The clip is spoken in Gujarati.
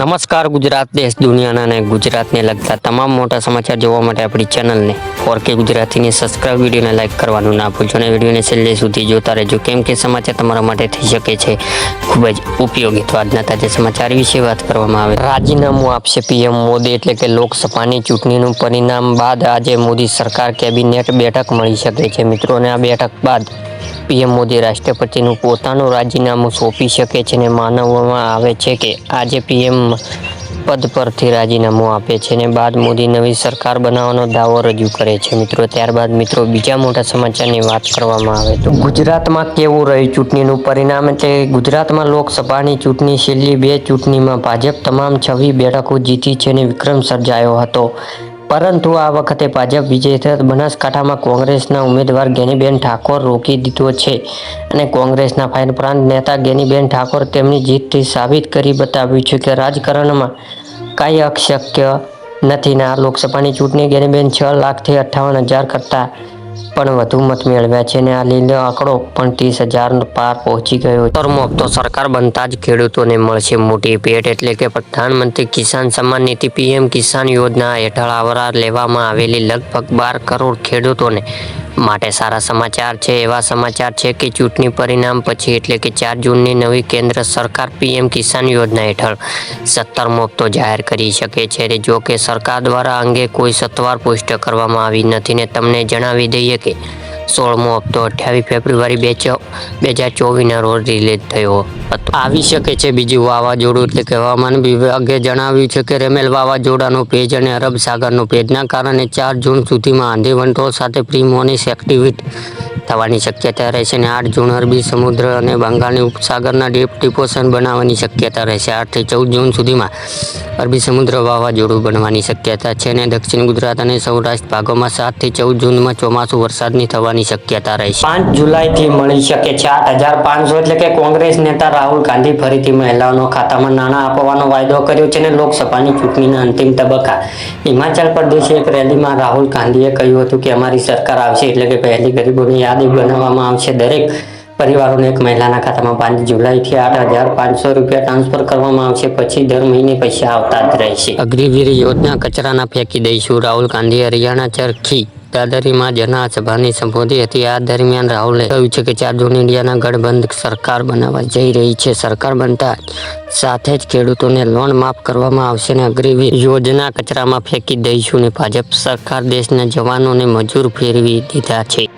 નમસ્કાર, ગુજરાત દેશ, દુનિયાના અને ગુજરાતને લગતા તમામ મોટા સમાચાર જોવા માટે આપણી ચેનલને ફોર કે ગુજરાતીની સબસ્ક્રાઇબ વિડીયોને લાઇક કરવાનું ના ભૂલજો અને વિડીયોને છેલ્લે સુધી જોતા રહેજો. કેમ કે સમાચાર તમારા માટે થઈ શકે છે, ખૂબ જ ઉપયોગી. તો આજના તાજા સમાચાર વિશે વાત કરવામાં આવે. રાજીનામું આપશે પીએમ મોદી એટલે કે લોકસભાની ચૂંટણીનું પરિણામ બાદ આજે મોદી સરકાર કેબિનેટ બેઠક મળી શકે છે. મિત્રો, અને આ બેઠક બાદ પીએમ મોદી રાષ્ટ્રપતિનું પોતાનું રાજીનામું સોંપી શકે છે અને માનવામાં આવે છે કે આજે પીએમ પદ પરથી રાજીનામું આપે છે અને બાદ મોદી નવી સરકાર બનાવવાનો દાવો રજૂ કરે છે. મિત્રો, ત્યારબાદ મિત્રો, બીજા મોટા સમાચારની વાત કરવામાં આવે તો ગુજરાતમાં કેવું રહ્યું ચૂંટણીનું પરિણામ? એટલે ગુજરાતમાં લોકસભાની ચૂંટણી, છેલ્લી બે ચૂંટણીમાં ભાજપ તમામ છવ્વી બેઠકો જીતી છે અને વિક્રમ સર્જાયો હતો. પરંતુ આ વખતે ભાજપ વિજય થતા બનાસકાંઠામાં કોંગ્રેસના ઉમેદવાર ગેનીબેન ઠાકોર રોકી દીધો છે અને કોંગ્રેસના ફાઇન પ્રાંત નેતા ગેનીબેન ઠાકોર તેમની જીતથી સાબિત કરી બતાવ્યું છે કે રાજકારણમાં કાંઈ અશક્ય નથી. ના, લોકસભાની ચૂંટણી ગેનીબેન છ લાખથી અઠ્ઠાવન હજાર કરતાં પણ વધુ મત મેળવ્યા છે અને આ લીલો આંકડો પણ ત્રીસ હજાર પાર પહોંચી ગયો તરમો હપ્તો સરકાર બનતા જ ખેડૂતોને મળશે મોટી ભેટ એટલે કે પ્રધાનમંત્રી કિસાન સન્માન નિધિ પીએમ કિસાન યોજના હેઠળ આવરા લેવામાં આવેલી લગભગ બાર કરોડ ખેડૂતોને માટે સારા સમાચાર છે. એવા સમાચાર છે કે ચૂંટણી પરિણામ પછી એટલે કે ચાર જૂનની નવી કેન્દ્ર સરકાર પીએમ કિસાન યોજના હેઠળ સત્તરમો હપ્તો જાહેર કરી શકે છે. જો કે સરકાર દ્વારા અંગે કોઈ સત્વાર પુષ્ટ કરવામાં આવી નથી ને તમને જણાવી દઈએ કે સોળમો હપ્તો અઠ્યાવીસ ફેબ્રુઆરી બે બે હજાર ચોવીસના રોજ રિલીઝ થયો હતો. આવી શકે છે બીજું વાવાઝોડું એટલે કે હવામાન વિભાગે જણાવ્યું છે કે રેમેલ વાવાઝોડાનું ભેજ અને અરબ સાગરનું ભેજના કારણે ચાર જૂન સુધીમાં આંધી વંટોળ સાથે પ્રિમોનિસ એક્ટિવિટી થવાની શક્યતા રહેશે અને આઠ જૂન અરબી સમુદ્ર અને બંગાળની ઉપસાગરના ડીપ ડિપોશન બનાવવાની શક્યતા રહેશે. આઠથી ચૌદ જૂન સુધીમાં અરબી સમુદ્ર વાવાઝોડું બનવાની શક્યતા છે અને દક્ષિણ ગુજરાત અને સૌરાષ્ટ્ર ભાગોમાં સાતથી ચૌદ જૂનમાં ચોમાસું વરસાદની થવાની શક્યતા રહેશે. પાંચ જુલાઈથી મળી શકે છે આઠ હજાર પાંચસો એટલે કે કોંગ્રેસ નેતા રાહુલ ગાંધી ફરીથી મહિલાઓનો ખાતામાં નાણાં આપવાનો વાયદો કર્યો છે અને લોકસભાની ચૂંટણીના અંતિમ તબક્કા. હિમાચલ પ્રદેશે એક રેલીમાં રાહુલ ગાંધીએ કહ્યું હતું કે અમારી સરકાર આવશે એટલે કે પહેલી ગરીબોની યાદી બનાવવામાં આવશે. દરેક પરિવારોને એક મહિલાના ખાતામાં પાંચ જુલાઈથી આઠ હજાર પાંચસો રૂપિયા ટ્રાન્સફર કરવામાં આવશે. પછી દર મહિને પૈસા આવતા જ રહેશે. અગ્નિવીર યોજના કચરાના ફેંકી દઈશું. રાહુલ ગાંધી હરિયાણા ચરખી દાદરીમાં જનસભાને સંબોધી હતી. આ દરમિયાન રાહુલે કહ્યું છે કે ચાર જૂન ઇન્ડિયાના ગઠબંધ સરકાર બનાવવા જઈ રહી છે. સરકાર બનતા સાથે જ ખેડૂતોને લોન માફ કરવામાં આવશે અને અગ્રીવી યોજના કચરામાં ફેંકી દઈશું. ને ભાજપ સરકાર દેશના જવાનોને મજૂર ફેરવી દીધા છે.